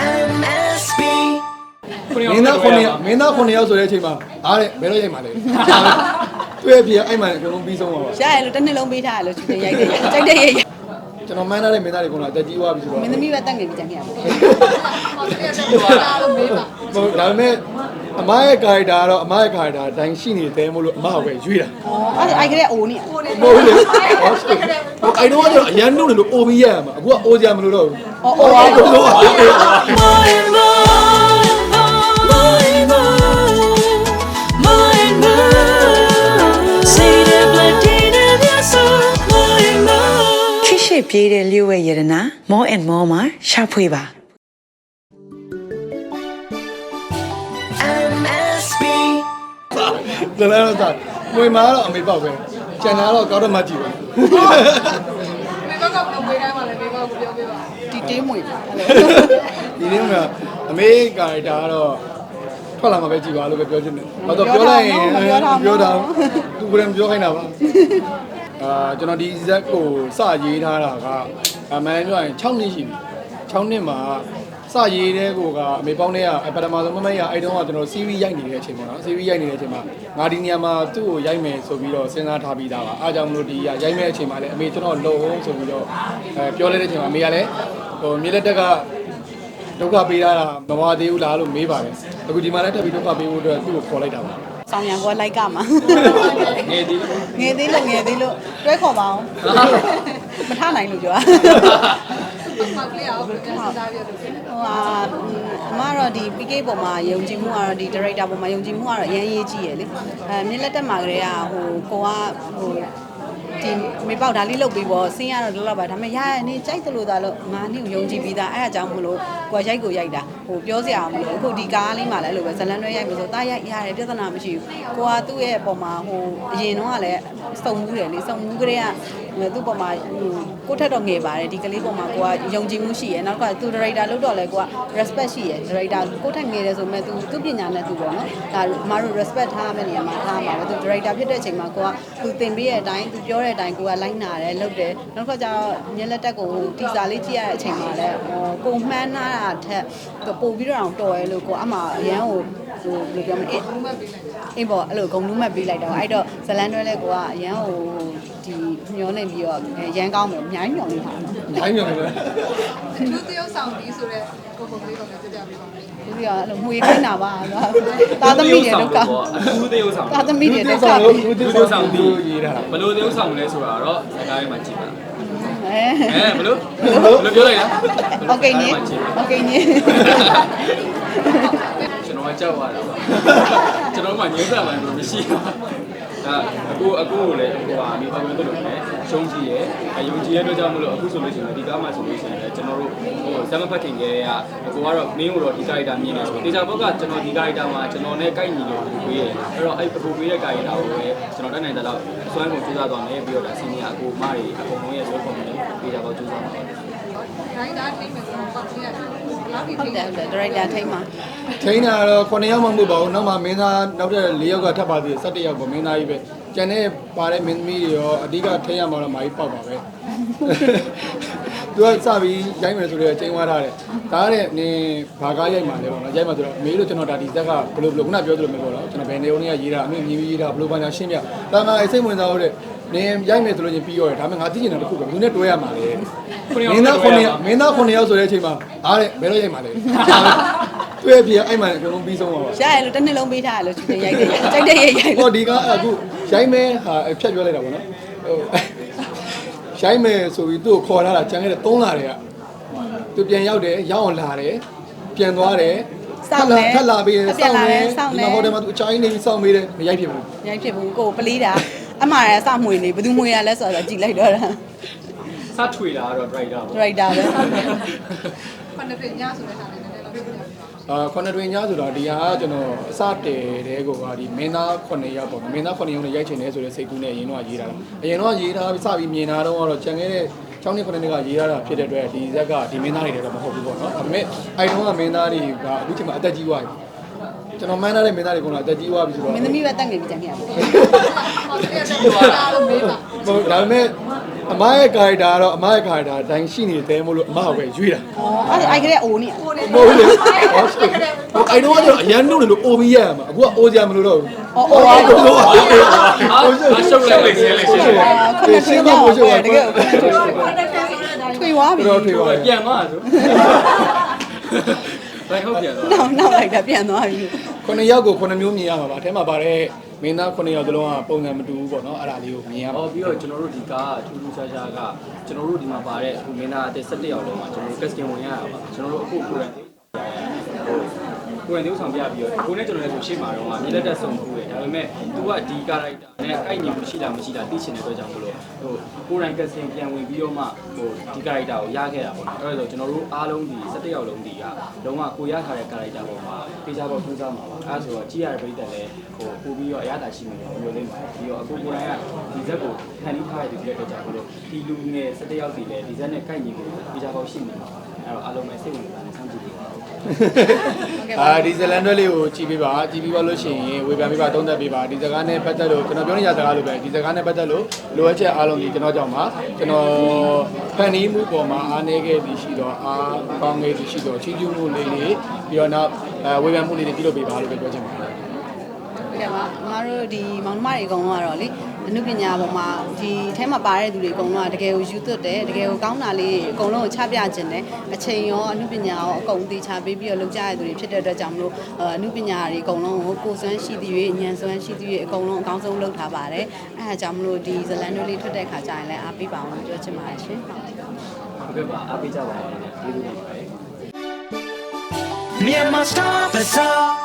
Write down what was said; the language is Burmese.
MSB မင်းသားခုနှစ်ယောက်မင်းသားခုနှစ်ယောက်ဆိုတဲ့အချိန်မှာအားတဲ့ဘယ်တော့ရိုက်မှာလဲသူ့ရဲ့ပြေအဲ့မှန်အကုန်လုံးပြီးဆုံးပါပါရရလို့တစ်နှစ်လုံးပေးထားရလို့ချူတင်ရိုက်တယ်ရိုက်ကြိုက်တယ်ရိုက်ကျွန်တော်မှန်းထားတဲ့မင်းသားတွေကတော့အသက်ကြီးသွားပြီဆိုတော့မင်းသမီးပဲတက်ငယ်ပြီးကြံခဲ့ရပါဟုတ်ဒါပေမဲ့အမရဲ့ character ကတော့အမရဲ့ character အတိုင်းရှိနေတယ်မို့လို့အမကပဲရွေးတာအော်အဲ့ဒါအိုက်ကလေးအိုနေမဟုတ်ဘူးလေဟို အဲ့တော့ကတော့အရန်နှုတ်နေလို့အိုပြီးရရမှာအခုကအိုကြမလို့တော့ဘူးအော်အော်အော်လို့ More and more More and more More and more Say the blood in your soul More and more ခိရှိပြေးတဲ့လျှို့ဝဲရတနာ more and more မှာရှာဖွေပါ MSB ဒါလည်းတော့သာငွေမာကတော့အမေပေါက်ပဲကျန်တာတော့ကောက်တော့မှကြည့်ပါ ဒီတေးမွေပါအဲ့လိုဒီနေ့ကအမေကာရီတာကတော့ထွက်လာမှာပဲကြည်ပါလို့ပဲပြောချင်တယ်။ဘာလို့ပြောလိုက်ရင်ပြောတာသူကလည်းပြောခိုင်းတာပါ။အာကျွန်တော်ဒီဇက်ကိုစရေးထားတာကအမှန်ပြောရင်6နှစ်ရှိပြီ။6နှစ်မှာ စရေးတဲ့ကိုကအမေပေါင်းတဲ့ကပထမဆုံးမမရအဲ့တုန်းကကျွန်တော် CV ရိုက်နေတဲ့အချိန်ပေါ့နော်။ CV ရိုက်နေတဲ့အချိန်မှာငါဒီနေရာမှာသူ့ကိုရိုက်မယ်ဆိုပြီးတော့စဉ်းစားထားပြီးသားပါ။အားကြောင့်မလို့ဒီကရိုက်မယ်အချိန်မှာလည်းအမေကျွန်တော်လုံအောင်ဆိုပြီးတော့အဲပြောလိုက်တဲ့အချိန်မှာအမေကလည်းဟိုမြေလက်တက်ကဒုက္ခပေးတာမဝသေးဘူးလားလို့မေးပါတယ်အခုဒီမှာလည်းတက်ပြီးဒုက္ခပေးဖို့အတွက်သူ့ကိုခေါ်လိုက်တာပါဆောင်းရံကလိုက်ကမှာငယ်သေးငယ်သေးလို့ငယ်သေးလို့တွဲခေါ်ပါအောင်မထနိုင်လို့ပြော ဟိုဟာအမကတော့ဒီ PK ပုံမှာယုံကြည်မှုကတော့ဒီ director ပုံမှာယုံကြည်မှုကတော့အရင်ရေးကြည့်ရလေအဲမြင်းလက်တက်မှာကလေးကဟိုကိုကဟိုဒီမေပေါက်ဒါလေးလုတ်ပြီးပေါ့ဆင်းရတော့လောလောပါဒါပေမဲ့ရရနေကြိုက်တယ်လို့သာလို့ငါနေ့ယုံကြည်ပြီးသားအဲ့အကြောင်းမလို့ကိုကရိုက်ကိုရိုက်တာ ဟိုပြောစရာမလိုအခုဒီကားလေးမှလည်းအဲ့လိုပဲဇလန်တွဲရိုက်လို့ဆိုတာရိုက်ရတယ်ပြဿနာမရှိဘူးကိုကသူ့ရဲ့ပုံမှာဟိုအရင်တော့ကလည်းစုံမှုတယ်လေစုံမှုကလေးကသူ့ပုံမှာဟိုကိုထက်တော့ငယ်ပါတယ်ဒီကလေးပုံမှာကိုကယုံကြည်မှုရှိရယ်နောက်ကသူ director လုပ်တော့လဲကိုက respect ရှိရယ် director ကိုထက်ငယ်တယ်ဆိုမဲ့သူသူပညာနဲ့သူပေါ့နော်ဒါအမတို့ respect ထားရမယ့်နေရာမှာထားမှာပဲသူ director ဖြစ်တဲ့အချိန်မှာကိုကသူသင်ပေးတဲ့အတိုင်းသူပြောတဲ့အတိုင်းကိုကလိုက်နာတယ်လုပ်တယ်နောက်ကကျတော့ညက်လက်တက်ကိုတီစာလေးကြည့်ရတဲ့အချိန်မှာလည်းဟိုကိုမှန်းနာတာထက်ပို့ပြီးတော့တော်ရဲလို့ကိုအမအရန်ကိုဟိုဘယ်လိုပြောမလဲအေးပေါ့အဲ့လိုဂုံလုံးမှတ်ပေးလိုက်တော့အဲ့တော့ဇလန်တွဲလဲကိုကအရန်ဟိုဒီမျောနေပြီးတော့ရန်ကောင်းတယ်အများကြီးမျောနေတာနော်ညိုင်းညိုင်းပဲလူတယောက်ဆောင်ပြီးဆိုတော့ကိုပုံလေးကိုလည်းပြပြပေးပါမယ်ဒီကအဲ့လိုငွေခိုင်းတာပါသာသမီတွေဒုက္ခအထူးသေးဥဆောင်သာသမီတွေဒုက္ခဆောင်ပဲလို့အထူးသေးဥဆောင်ပြီးရေးတာဘလို့သေးဥဆောင်လဲဆိုတာတော့စကားရေးမှာကြည့်ပါ အဲ အဲဘလို့ဘလို့ပြောလိုက်လား โอเคညโอเคည ကျွန်တော်ကကြောက်ရတာပါကျွန်တော်မှညှို့တာမှတော့မရှိဘူး ဒါအခုအခုကိုလည်းဟိုဟာမိဘမျိုးတို့လည်းရှုံးကြည့်ရဲ့အယုံကြည်ရဲ့အတွက်ကြောင့်မလို့အခုဆိုလို့ရှိရင်ဒီကားမှာဆိုလို့ရှိရင်လည်းကျွန်တော်တို့ဟိုဇမဖတ်ခင်ကလေးကအကိုကတော့မင်းကိုတော့ဒီကာရီတာမြင်နေဆိုတေချာဘက်ကကျွန်တော်ဒီကာရီတာမှာကျွန်တော်နဲ့ကိုက်ညီလို့ပေးရတယ်အဲ့တော့အဲ့အကိုပေးတဲ့ကာရီတာကိုလည်းကျွန်တော်တတ်နိုင်တဲ့လောက်စွမ်းကုန်စူးစမ်းသွားမယ်ပြီးတော့ဒါစီနီယာအကိုမတွေအကုန်လုံးရဲ့ဇွဲပုံတွေတေချာပေါက်စူးစမ်းပါမယ်ခိုင်းတာထိမ့်မယ်ဆိုတော့ပတ်ပြရတယ်လောက်ပြီးဟုတ်တယ်ဟုတ်တယ်ဒါရိုက်တာထိမှထိန်းတာတော့9ယောက်မှမဟုတ်ပါဘူးနောက်မှမင်းသားနောက်တဲ့4ယောက်ကထပ်ပါသေးတယ်17ယောက်ပေါ့မင်းသားကြီးပဲ ကျန်တဲ့ပါတဲ့မင်းသမီးတွေရောအဓိကထိန်းရမှာတော့မာကြီးပေါက်ပါပဲသူကစပြီးရိုက်မယ်ဆိုတော့ချိန်ဝါထားတယ်ဒါကလည်းနင်ဘာကားရိုက်မှာလဲပေါ့နော်ရိုက်မှာဆိုတော့မေးလို့ကျွန်တော်ဒါဒီဇက်ကဘလို့ဘလို့ခုနပြောသလိုမျိုးပေါ့နော်ကျွန်တော်ဘယ်နေုံနဲ့ရေးတာအမေမြင်ပြီးရေးတာဘလို့ဘာညာရှင်းပြဒါမှအစိတ်ဝင်စားဟုတ်တဲ့နင်ရိုက်မယ်ဆိုလို့ချင်းပြီးရောတယ်ဒါမှငါသိချင်တာတစ်ခုပဲဘူးနဲ့တွဲရမှာလေမင်းသား9ယောက်မင်းသား9ယောက်ဆိုတဲ့အချိန်မှာအားတဲ့ဘယ်တော့ရိုက်မှာလဲ သူ့ရဲ့ပြေအဲ့မှန်အကုန်လုံးပြီးဆုံးပါပါရရလို့တစ်နှစ်လုံးပေးထားရလို့ချူတင်ရိုက်တယ်ကြိုက်တယ်ရိုက်ရိုက်ဟောဒီကအခုရိုင်းမဲဟာဖြတ်ပြောလိုက်တာပေါ့နော်ဟိုရိုင်းမဲဆိုပြီးသူ့ကိုခေါ်လာတာကြံခဲ့တဲ့3လတွေကသူပြန်ရောက်တယ်ရောက်အောင်လာတယ်ပြန်သွားတယ်ထပ်လာပြီးစောင့်နေဒီမှာဟိုတယ်မှာသူအချိုင်းနေပြီးစောင့်ပေးတယ်မရိုက်ဖြစ်ဘူးရိုက်ဖြစ်ဘူးကိုပလေးတာအမှားရစမှွေနေဘယ်သူမှွေရလဲဆိုတော့ကြည်လိုက်တော့တာ စထွေလာတော့ driver ဒါရိုက်တာပဲခုနှစ်ပြညဆိုတဲ့ဟာလေးနည်းနည်းလောက်ပြပြ အာခုနှစ်တွင်ညဆိုတော့ဒီဟာကကျွန်တော်အစတဲတဲ့ကိုကဒီမင်းသား9ယောက်ပေါ့နော်မင်းသား9ယောက်နဲ့ရိုက်ချင်တယ်ဆိုတဲ့စိတ်ကူးနဲ့အရင်တော့ရေးထားတာအရင်တော့ရေးထားပြီးစပြီးမြင်တာတော့ကတော့ကြံခဲ့တဲ့6နှစ်9နှစ်ကရေးထားတာဖြစ်တဲ့အတွက်ဒီဇက်ကဒီမင်းသားတွေတော့မဟုတ်ဘူးပေါ့နော်ဒါပေမဲ့အဲ့တုန်းကမင်းသားတွေကအခုချိန်မှာအသက်ကြီးသွားပြီကျွန်တော်မှန်းထားတဲ့မင်းသားတွေကတော့အသက်ကြီးသွားပြီဆိုတော့မင်းသမီးပဲတက်ငယ်ပြီးကြံခဲ့ရပါဟောပြပြပေးပါလို့မေးပါဟုတ်ဒါပေမဲ့ အအမရဲ့ character ကတော့အမရဲ့ character အတိုင်းရှိနေတယ်မို့လို့အမကပဲရွေးတာအော်အဲ့ဒါအိုက်ကလေးအိုနေမဟုတ်ဘူးလေဟောအိုင်တော့ကတော့အရန်နှုတ်နေလို့အိုပြီးရရမှာအခုကအိုစရာမလိုတော့ဘူးအော်အော်အော်အိုတော့ဟာအရှုပ်လိုက်လေဆင်းလေဆင်းလေဒီရှင်းမမို့ရှုပ်တကယ်ထွေသွားပြီတော့ထွေပါပြန်သွားဆိုဘယ်ဟုတ်ပြန်သွားနောက်နောက်လိုက်တာပြန်သွားပြီ ခုနှစ်ယောက်ကိုခုနှစ်မျိုးမြင်ရမှာပါအထဲမှာပါတဲ့မင်းသားခုနှစ်ယောက်သလုံးကပုံစံမတူဘူးပေါ့နော်အဲ့ဒါလေးကိုမြင်ရမှာဟောပြီးတော့ကျွန်တော်တို့ဒီကားအထူးထူးခြားခြားကကျွန်တော်တို့ဒီမှာပါတဲ့အခုမင်းသားအသက်17ရောက်လုံးမှာကျွန်တော်တို့ casting ဝင်ရတာပါကျွန်တော်တို့အခုကိုယ်တိုင် ကိုယ်တိုင်ဆောင်ပြပြီးတော့ကိုယ်နဲ့ကျွန်တော်လည်းဆိုရှေ့မှာတော့မြေလက်တက်ဆုံးမှုတယ်ဒါပေမဲ့ तू ကဒီ character နဲ့ကိုက်ညီမှုရှိလားမရှိလားသိချင်တဲ့အတွက်ကြောင့်မလို့ဟိုကိုယ်တိုင် casting ပြန်ဝင်ပြီးတော့မှဟိုဒီ character ကိုရခဲ့တာပေါ့နော်အဲ့ဒါဆိုကျွန်တော်တို့အားလုံးဒီ17ရောက်လုံးဒီကလုံးဝကိုရထားတဲ့ character ပေါ်မှာတေချာပေါ်ထူးခြားမှာပါအဲ့ဒါဆိုတော့ကြည့်ရတဲ့ပရိသတ်လည်းဟိုပို့ပြီးတော့အရသာရှိမယ်လို့ပြောနေပါတယ်ပြီးတော့အခုကိုယ်တိုင်ကဒီဇက်ကိုဖန်တီးထားတဲ့ဒီအတွက်ကြောင့်မလို့ဒီလူငယ်17ရောက်စီလည်းဒီဇက်နဲ့ကိုက်ညီမှုတေချာပေါ်ရှိနေမှာပါအဲ့တော့အားလုံးပဲစိတ်ဝင်စားနေစောင့်ကြည့်ကြပါဦး အာဒီဇလန်တွဲလေးကိုကြည့်ပေးပါကြည့်ပြီးပါလို့ရှိရင်ဝေဖန်ပေးပါသုံးသပ်ပေးပါဒီစကားနဲ့ပတ်သက်လို့ကျွန်တော်ပြောနေရစကားလိုပဲဒီစကားနဲ့ပတ်သက်လို့လိုအပ်ချက်အားလုံးဒီကျွန်တော်ကြောင့်ပါကျွန်တော်ဖန်နီးမှုပေါ်မှာအားနည်းခဲ့ပြီးရှိတော့အားကောင်းခဲ့ပြီးရှိတော့ချီးကျူးမှုလေးလေးပြီးတော့နောက်အဲဝေဖန်မှုလေးတွေပြုလုပ်ပေးပါလို့ပဲပြောချင်ပါတယ်ဟုတ်ကဲ့ပါအမတို့ဒီမောင်နှမတွေအကုန်လုံးကတော့လေ အနုပညာပေါ်မှာဒီအဲမှာပါတဲ့သူတွေအကုန်လုံးကတကယ်ကိုယူသွတ်တယ်တကယ်ကိုကောင်းတာလေးအကုန်လုံးကိုချပြခြင်းတယ်အချိန်ရောအနုပညာရောအကုန်သေးချပေးပြီးတော့လုပ်ကြရတဲ့သူတွေဖြစ်တဲ့အတွက်ကြောင့်မလို့အနုပညာတွေအကုန်လုံးကိုကိုယ်စွမ်းရှိသည်၍ဉာဏ်စွမ်းရှိသည်၍အကုန်လုံးအကောင်းဆုံးလုပ်ထားပါတယ်အဲဒါကြောင့်မလို့ဒီဇလန်တို့လေးထွက်တဲ့ခါကျရင်လည်းအားပေးပါအောင်လို့ပြောချင်ပါတယ်ရှင်ဟုတ်ဟုတ်ကဲ့ပါအားပေးကြပါဦးကျေးဇူးတင်ပါတယ် Myanmar Star Bazaar